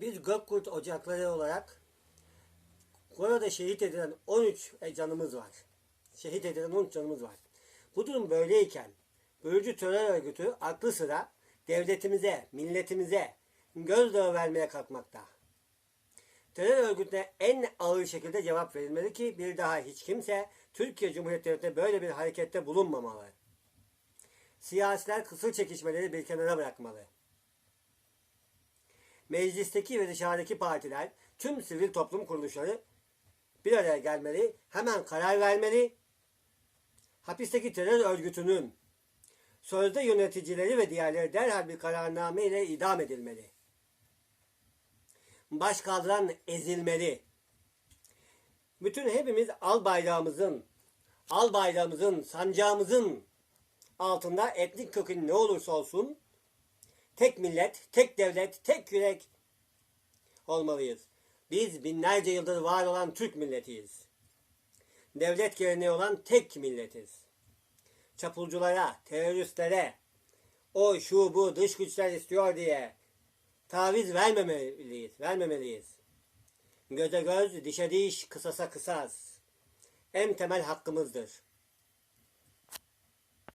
Biz Gökkurt Ocakları olarak Kore'de şehit edilen 13 canımız var. Şehit edilen 13 canımız var. Bu durum böyleyken bölücü terör örgütü aklı sıra devletimize, milletimize gözdağı vermeye kalkmakta. Terör örgütüne en ağır şekilde cevap verilmeli ki bir daha hiç kimse Türkiye Cumhuriyeti Devleti'nde böyle bir harekette bulunmamalı. Siyasiler kısır çekişmeleri bir kenara bırakmalı. Meclisteki ve dışarıdaki partiler, tüm sivil toplum kuruluşları bir araya gelmeli, hemen karar vermeli. Hapisteki terör örgütünün sözde yöneticileri ve diğerleri derhal bir kararname ile idam edilmeli. Baş ezilmeli. Bütün hepimiz al bayrağımızın, al bayrağımızın, sancağımızın altında etnik kökeni ne olursa olsun tek millet, tek devlet, tek yürek olmalıyız. Biz binlerce yıldır var olan Türk milletiyiz. Devlet geleneği olan tek milletiz. Çapulculara, teröristlere, o şu bu dış güçler istiyor diye taviz vermemeliyiz, vermemeliyiz. Göze göz, dişe diş, kısasa kısas. En temel hakkımızdır.